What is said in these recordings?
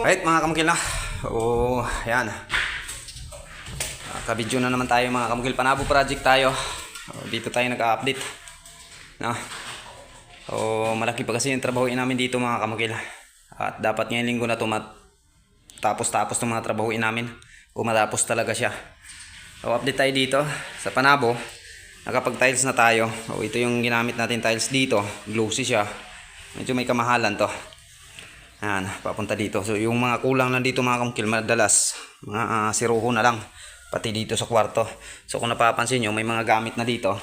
Right mga kamukil na. Oo, yan. Kabidyo na naman tayo mga kamukil. Panabo project tayo. Oh, dito tayo nag-update. No? Oh, malaki pa kasi yung trabahoin namin dito mga kamukil. At dapat ngayong linggo na ito tapos-tapos itong mga trabahoin namin. Kung matapos talaga siya. So, update tayo dito sa Panabo. Nakapag-tiles na tayo. O, ito yung ginamit natin tiles dito. Glossy siya. Medyo may kamahalan to. Ayan, papunta dito. So, yung mga kulang lang dito mga kamukil, madalas, mga uh, siruho na lang. Pati dito sa kwarto. So, kung napapansin nyo, may mga gamit na dito.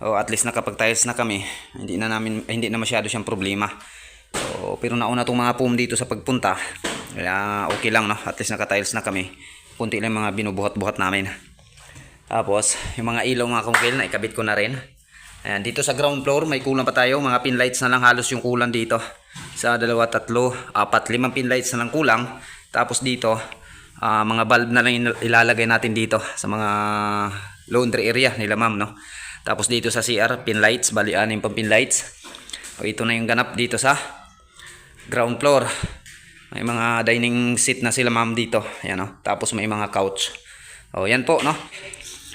O, at least nakapag-tiles na kami. Hindi na namin, hindi na masyado siyang problema. So, pero nauna itong mga foam dito sa pagpunta. Kaya, okay lang, no? At least naka-tiles na kami. Kunti lang mga binubuhat-buhat namin. Tapos, yung mga ilaw mga kamukil, na ikabit ko na rin. Ayan, dito sa ground floor, may kulang pa tayo. Mga pin lights na lang halos yung kulang dito. Sa dalawa, tatlo, apat, limang pin lights na lang kulang. Tapos dito, ah, mga bulb na lang il- ilalagay natin dito sa mga laundry area nila ma'am, no? Tapos dito sa CR, pin lights, bali anim pang pin lights. O, ito na yung ganap dito sa ground floor. May mga dining seat na sila ma'am dito. Ayan, no? Tapos may mga couch. O, yan po, no?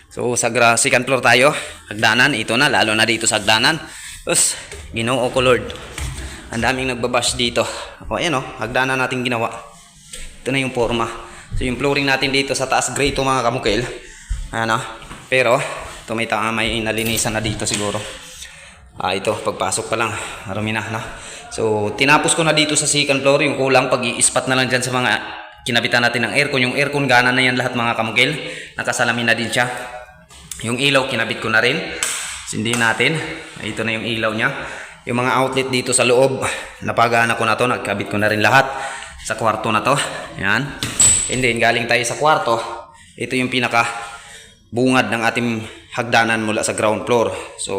So sa second floor tayo, hagdanan, ito na, lalo na dito sa hagdanan. Tapos, ginoo ko. Ang daming nagbabash dito. O ayan o, hagdanan natin ginawa. Ito na yung forma. So yung flooring natin dito sa taas, gray to mga kamukil. Ayan o. Pero, ito may tama, may nalinisan na dito siguro. Ah, ito, pagpasok pa lang, marami na, no? So, tinapos ko na dito sa second floor, yung kulang, pag i-spot na lang dyan sa mga kinabitan natin ng aircon. Yung aircon, gana na yan lahat mga kamukil. Nakasalamin na din siya. Yung ilaw, kinabit ko na rin. Sindihin natin. Ito na yung ilaw niya. Yung mga outlet dito sa loob, napagana ko na to. Nagkabit ko na rin lahat sa kwarto na to. Yan. And then, galing tayo sa kwarto. Ito yung pinaka bungad ng ating hagdanan mula sa ground floor. So,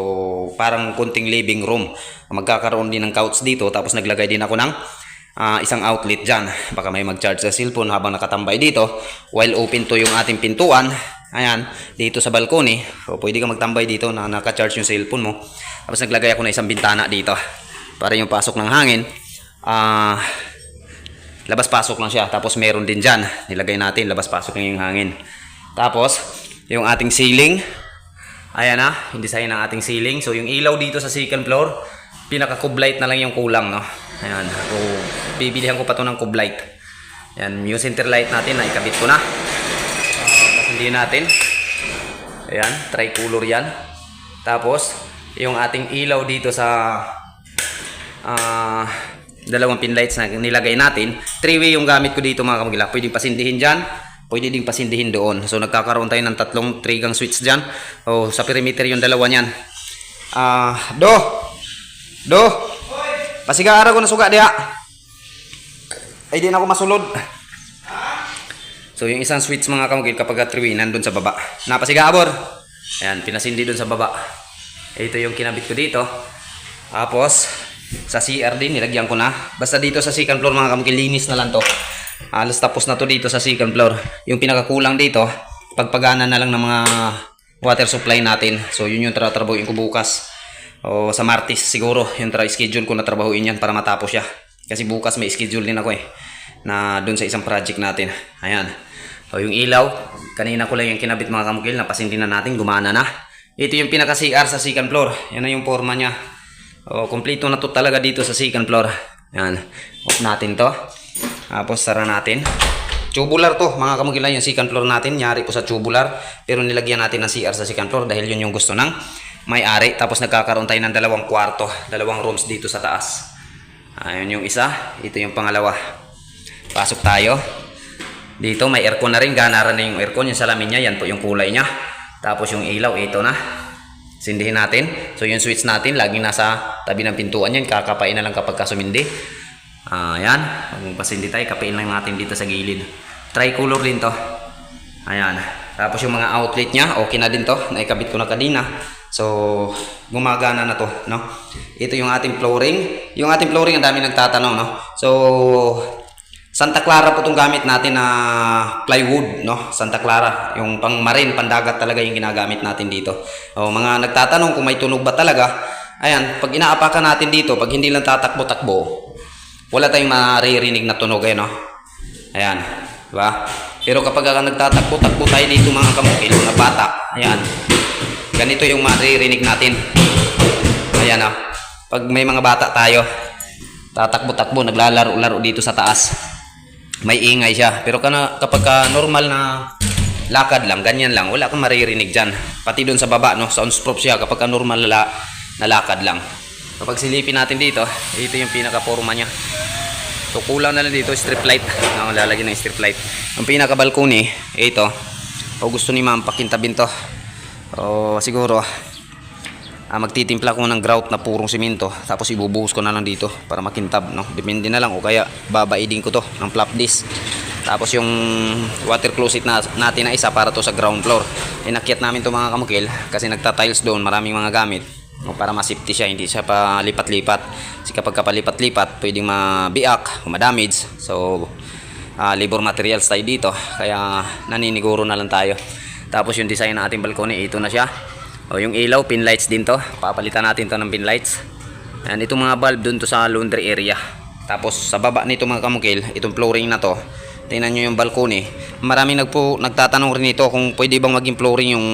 parang kunting living room. Magkakaroon din ng couch dito. Tapos naglagay din ako ng ah, isang outlet dyan. Baka may mag-charge sa cellphone habang nakatambay dito. While open to yung ating pintuan. Ayan, dito sa balcony. So, pwede ka magtambay dito na naka-charge yung cellphone mo. Tapos naglagay ako ng isang bintana dito. Para yung pasok ng hangin. Ah... labas-pasok lang siya. Tapos meron din dyan. Nilagay natin, labas-pasok lang yung hangin. Tapos, yung ating ceiling. Ayan na, yung design ng ating ceiling. So, yung ilaw dito sa second floor, pinaka-cublight na lang yung kulang, no? Ayan. So, bibilihan ko pa to ng cublight. Ayan, yung center light natin, na ikabit ko na. Uh, hindi natin. Ayan, tricolor yan. Tapos, yung ating ilaw dito sa ah dalawang pin lights na nilagay natin. Three-way yung gamit ko dito mga kamagila. Pwedeng pasindihin dyan, pwede ding pasindihin doon. So nagkakaroon tayo ng tatlong trigang switch dyan. O sa perimeter yung dalawa niyan. Ah, do. Do. Pasiga araw ko na suga diha. Ay di ako masulod. So yung isang switch mga kamagil kapag three-way nandun sa baba. Napasiga abor. Ayan, pinasindi dun sa baba. Ito yung kinabit ko dito. Tapos, sa CR din, nilagyan ko na. Basta dito sa second floor mga kamukil, linis na lang to. Alas tapos na to dito sa second floor. Yung pinakakulang dito, pagpagana na lang ng mga water supply natin. So yun yung tratrabahuin ko bukas. O sa Martis siguro, yung tra schedule ko na trabahuin yan para matapos siya. Kasi bukas may schedule din ako eh. Na dun sa isang project natin. Ayan. O yung ilaw, kanina ko lang yung kinabit mga kamukil, napasindi na natin, gumana na. Ito yung pinaka CR sa second floor. Yan na yung forma niya. O, kompleto na to talaga dito sa second floor. Yan. Off natin to. Tapos sara natin. Tubular to, mga kamukila yung second floor natin. Nyari po sa tubular. Pero nilagyan natin ng CR sa second floor dahil yun yung gusto ng may-ari. Tapos nagkakaroon tayo ng dalawang kwarto. Dalawang rooms dito sa taas. Ayun yung isa. Ito yung pangalawa. Pasok tayo. Dito may aircon na rin. Gana rin na yung aircon. Yung salamin niya, yan po yung kulay niya. Tapos yung ilaw, ito na. Sindihin natin. So yung switch natin, laging nasa tabi ng pintuan yan. Kakapain na lang kapag kasumindi. Ah, yan. Kung pasindi tayo, kapain lang natin dito sa gilid. Tricolor din to. Ayan. Tapos yung mga outlet niya, okay na din to. Naikabit ko na kanina. So, gumagana na to, no? Ito yung ating flooring. Yung ating flooring, ang dami nagtatanong, no? So, Santa Clara po itong gamit natin na plywood, no? Santa Clara. Yung pang marine, pandagat talaga yung ginagamit natin dito. O, mga nagtatanong kung may tunog ba talaga. Ayan, pag inaapakan natin dito, pag hindi lang tatakbo-takbo, wala tayong maririnig na tunog eh, no? Ayan, di ba? Pero kapag ka nagtatakbo-takbo tayo dito mga kamukil, mga bata, ayan, ganito yung maririnig natin. Ayan ah. Pag may mga bata tayo, tatakbo-takbo, naglalaro-laro dito sa taas. May ingay siya. Pero kana, kapag ka normal na lakad lang, ganyan lang, wala kang maririnig dyan. Pati doon sa baba, no, soundproof siya kapag ka normal na, na lakad lang. Kapag silipin natin dito, ito yung pinaka-forma niya. So kulang na lang dito strip light. No, lalagyan ng strip light. Ang pinaka balcony, ito. O gusto ni ma'am pakintabin to. O siguro ah, magtitimpla ko ng grout na purong simento tapos ibubuhos ko na lang dito para makintab no. Depende na lang o kaya babaidin ko to ng flap disc. Tapos yung water closet na, natin na isa para to sa ground floor. Inakyat namin to mga kamukil kasi nagta-tiles doon, maraming mga gamit. O para ma-safety siya, hindi siya pa lipat-lipat. Kasi kapag kapalipat-lipat, pwedeng mabiak, o madamage. So, ah, labor materials tayo dito. Kaya naniniguro na lang tayo. Tapos yung design ng ating balcony, ito na siya. O yung ilaw, pin lights din to. Papalitan natin to ng pin lights. Yan, itong mga bulb dun to sa laundry area. Tapos sa baba nito mga kamukil, itong flooring na to. Tingnan nyo yung balcony. Maraming nagpo, nagtatanong rin ito kung pwede bang maging flooring yung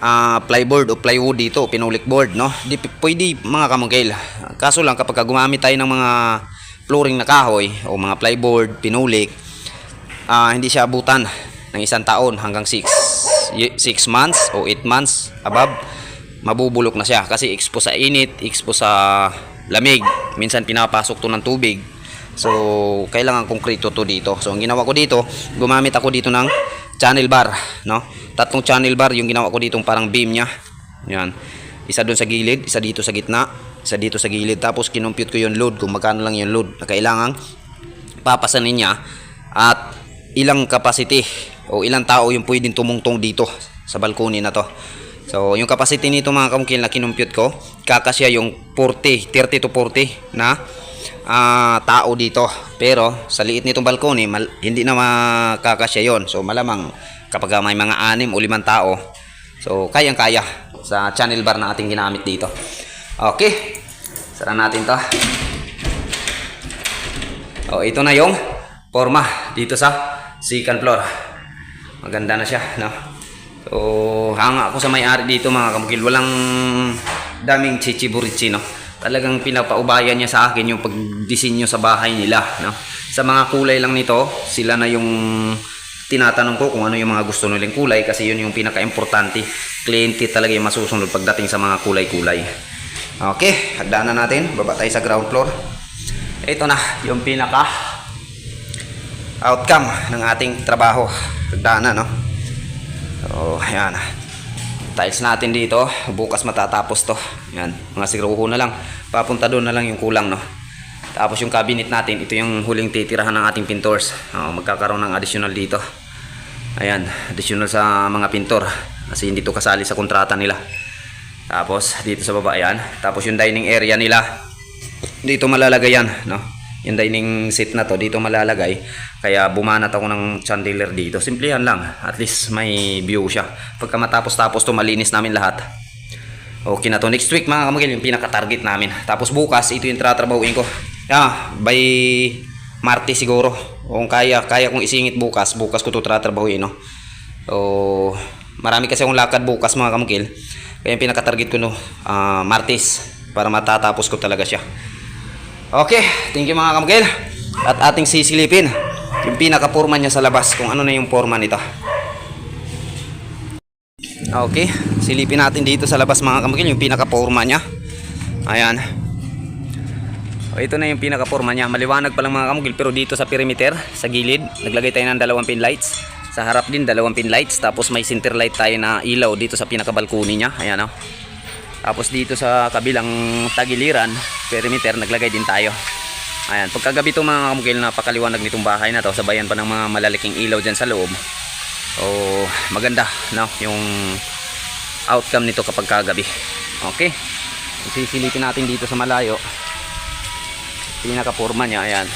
ah, plyboard o plywood dito, pinulik board, no? Di pwede mga kamugil. Kaso lang kapag ka gumamit tayo ng mga flooring na kahoy o mga plyboard, pinulik, ah, hindi siya abutan ng isang taon hanggang 6 6 months o 8 months above mabubulok na siya kasi exposed sa init, exposed sa lamig. Minsan pinapasok to ng tubig. So, kailangan konkreto to dito. So, ang ginawa ko dito, gumamit ako dito ng channel bar, no? Tatlong channel bar yung ginawa ko dito parang beam niya. Yan. Isa doon sa gilid, isa dito sa gitna, isa dito sa gilid. Tapos kinumpute ko yung load kung magkano lang yung load na kailangan papasanin niya at ilang capacity o ilang tao yung pwedeng tumungtong dito sa balcony na to. So, yung capacity nito mga kamukil na kinumpute ko, kakasya yung 40, 30 to 40 na ah, tao dito. Pero sa liit nitong balcony, mal- hindi na makakasya yon. So, malamang kapag may mga anim o limang tao, so kayang-kaya sa channel bar na ating ginamit dito. Okay. Sara natin to. Oh, ito na yung forma dito sa second floor. Maganda na siya, no? So, hanga ako sa may-ari dito mga kamukil. Walang daming chichiburichi, no? Talagang pinapaubayan niya sa akin yung pagdisenyo sa bahay nila, no? Sa mga kulay lang nito, sila na yung tinatanong ko kung ano yung mga gusto nilang kulay kasi yun yung pinaka-importante. Kliyente talaga yung masusunod pagdating sa mga kulay-kulay. Okay, hagdanan natin. Baba tayo sa ground floor. Ito na yung pinaka outcome ng ating trabaho. Hagdanan, no? So, ayan. Tiles natin dito. Bukas matatapos to. Yan. Mga siruho na lang. Papunta doon na lang yung kulang, no? Tapos yung cabinet natin, ito yung huling titirahan ng ating pintors. Oh, magkakaroon ng additional dito. Ayan, additional sa mga pintor. Kasi hindi to kasali sa kontrata nila. Tapos dito sa baba yan. Tapos yung dining area nila. Dito malalagay yan, no? Yung dining seat na to dito malalagay. Kaya bumanat ako ng chandelier dito. Simple yan lang. At least may view siya. Pagka matapos-tapos to malinis namin lahat. Okay na to. Next week mga kamagil yung pinaka-target namin. Tapos bukas ito yung tratrabahuin ko. Yeah, by Martes siguro. Kung kaya, kaya kong isingit bukas. Bukas ko to tratrabahuin, no? So, marami kasi akong lakad bukas mga kamukil. Kaya yung pinaka-target ko no, ah, Martes para matatapos ko talaga siya. Okay, thank you mga kamukil. At ating sisilipin yung pinaka-forma niya sa labas kung ano na yung forma nito. Okay, silipin natin dito sa labas mga kamukil yung pinaka-forma niya. Ayan. O, ito na yung pinaka-forma niya. Maliwanag pa lang mga kamukil pero dito sa perimeter, sa gilid, naglagay tayo ng dalawang pin lights. Sa harap din dalawang pin lights tapos may center light tayo na ilaw dito sa pinaka-balcony niya. Ayan o. Tapos dito sa kabilang tagiliran, perimeter, naglagay din tayo. Ayan, pagkagabi itong mga kamukil, napakaliwanag nitong bahay na to, sabayan pa ng mga malalaking ilaw dyan sa loob. So, maganda, no? Yung outcome nito kapag kagabi. Okay? Sisilipin natin dito sa malayo. Pinaka-forma niya, ayan.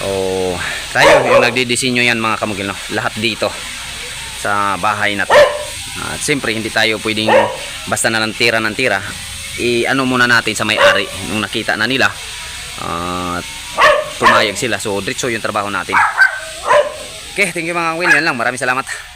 So, tayo yung nagdidisenyo yan mga kamukil, no? Lahat dito sa bahay na to. At siyempre, hindi tayo pwedeng basta na lang tira ng tira. I-ano muna natin sa may-ari. Nung nakita na nila, At pumayag sila. So, diretso yung trabaho natin. Okay, thank you mga kawil. Yan lang. Maraming salamat.